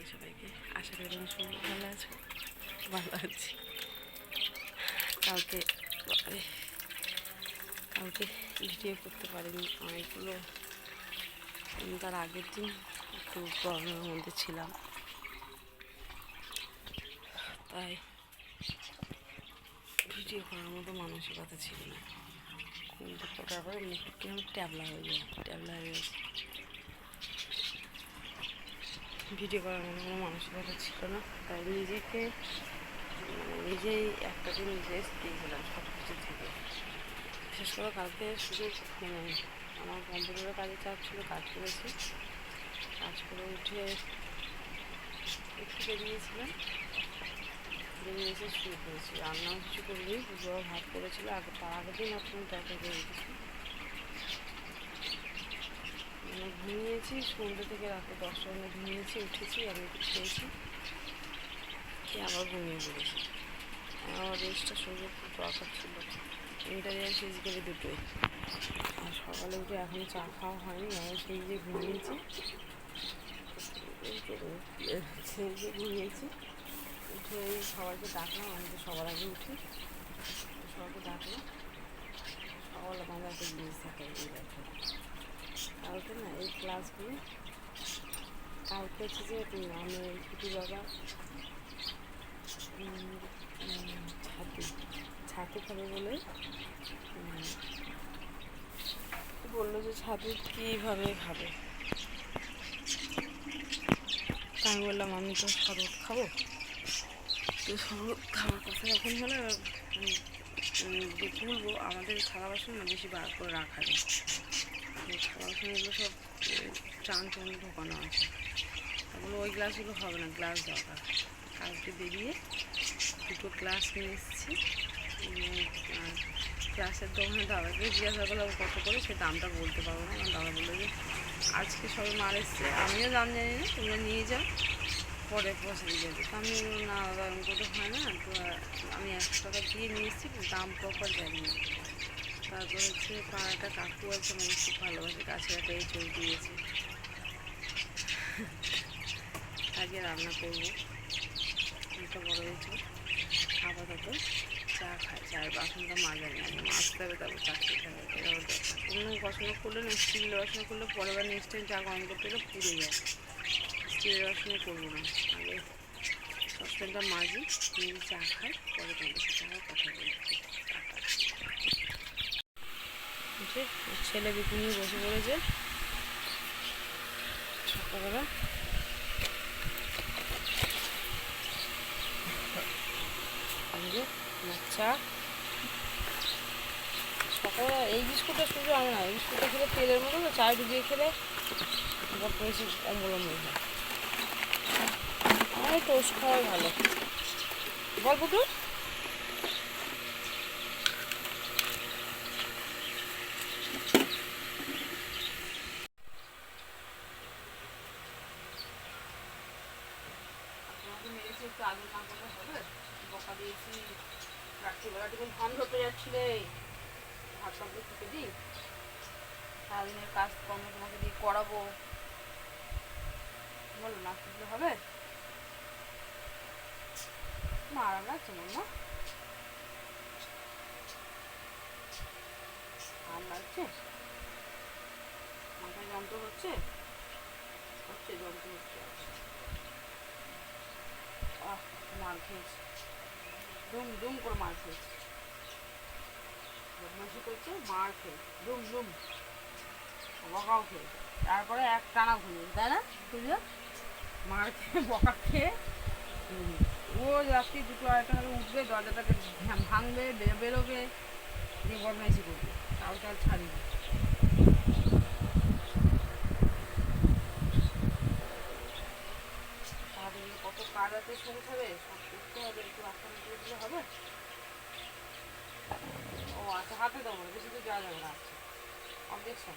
Morning সবাইকে। আশা করি সবাই ভালো আছো। ভালো আছি। কালকে কালকে ভিডিও করতে পারিনি। অনেকগুলো তার আগের দিন একটু প্রবলেমের মধ্যে ছিলাম। তাই ভিডিও করার মতো মানসিকতা ছিল না। কিন্তু করার পরে মুখে ট্যাবলা হয়ে যায় ট্যাবলা হয়ে গেছে। ভিডিও করার মতো কোনো মানসিকতা ছিল না। তাই নিজেকে মানে নিজেই একটা দিন নিজে দিয়েছিলাম সব কিছু থেকে। বিশেষ করে কালকে শুধু মানে আমার কম্পিউটারের কাজে চাপ ছিল, কাজ করেছি। কাজ করে উঠে একটু বেরিয়েছিলাম বেরিয়ে এসে শুরু করেছি রান্নাও কিছু করিনি, পুজো ভাত করেছিল। আগে, তার আগের দিন আপনার তরকারি করে রেখেছি মানে ঘুমিয়েছি, সন্ধ্যে থেকে রাতে দশটার মধ্যে ঘুমিয়েছি, উঠেছি, আমি একটু খেয়েছি। খেয়ে আবার ঘুমিয়ে পড়েছি। আমার রেস্টটা শরীরে খুব দরকার ছিল। ইন্টারিয়াল ফিজিক্যালি দুটোই। আর সকালে উঠে এখন চা খাওয়া হয়নি, আমি সেই যে ঘুমিয়েছি। সেই যে ঘুমিয়েছি। উঠে সবাইকে ডাকলাম, আমি তো সবার আগে উঠি। সবাইকে ডাকলাম। সকাল একটা জিনিস থাকে দেখো কালকে না এই ক্লাসগুলো। কালকে হচ্ছে যে আমি কুটি বাবা ছাতু ছাতু খাবে বলে। বলল যে ছাতু কীভাবে খাবে? আমি বললাম, আমি তো শরবত খাব। তো শরবত খাওয়ার কথা যখন হলে তুলবো আমাদের থালা বাসন না, বেশি বার করে রাখা যায়। এই সব চান টান ঢোকানো আছে তারপরে ওই গ্লাসগুলো হবে না গ্লাস দরকার কালকে বেরিয়ে দুটো গ্লাস নিয়ে এসেছি আর গ্লাসের দোকানে দাদাকে জিজ্ঞাসা করলাম কত করে সে দামটা বলতে পারব না কারণ দাদা বলল যে আজকে সবে মাল এসছে আমিও দাম জানি না তোমরা নিয়ে যাও পরে পয়সা দিয়ে যাবে তো আমি না, দাদা এরকম হয় না, তো আমি একশো টাকা দিয়ে নিয়ে এসেছি দাম প্রপার জানি না। তারপর হচ্ছে পাড়াটা কাকু আছে আমাকে খুব ভালোবাসে কাছে একটা এই চল দিয়েছে। আজকে রান্না করব। একটা বড় হয়েছে আপাতত চা খাই, চায়ের বাসনটা মাজা নেই, আগে মাজতে হবে, তারপর চা খেতে হবে, এটা ব্যাপার। অন্য বাসন করলে না স্টিল বাসন করলে পরের বার নেক্সট টাইম চা গরম করতে গেলে পুড়ে যায়। স্টিলের বাসনে করব না। আগে সসপ্যানটা মাজি চা খাই, পরে তোমাদের সাথে কথা ওর ছেলে বিকু নিয়ে বসে পড়েছে। সকালবেলা। এই যে এই বিস্কুটটা শুধু আমি না এই বিস্কুটটা খেলে তেলের মতো না চায় ডুবিয়ে খেলে বেশি অম্বল অম্বল হয়। আমার টোস্ট খাওয়াই ভালো। বল একটু আলু না করলে হবে? বকা দিয়েছি। রাত্রিবেলাটুকু ধান ধরতে যাচ্ছিলে ভাত দিই। সারাদিনের তোমাকে দিয়ে করাবো। বলো না দিলে হবে? মা আরাম লাগছে না মা আরাম লাগছে মাথায় যন্ত্র হচ্ছে হচ্ছে, যন্ত্র হচ্ছে। আহ মার খেয়েছে। দুম দুম করে মার খেয়েছে। বদমাসি করছে, মার খেয়ে দুম দুম বকাও খেয়েছে তারপরে এক টানা ঘুমিয়েছে তাই না বুঝলো মার খেয়ে, বকা খেয়ে। ও রাত্রি দুটো আড়াইটা হলে উঠবে দরজাটাকে ভাঙবে বেরোবে। দিয়ে বদমাইশি করবে। তাও তার ছাড়িনি। কাজ আছে সব একটু দিলে হবে? ও আচ্ছা হাতে দেবো বেশি তো যাওয়া যাবে না আচ্ছা। অবজেকশন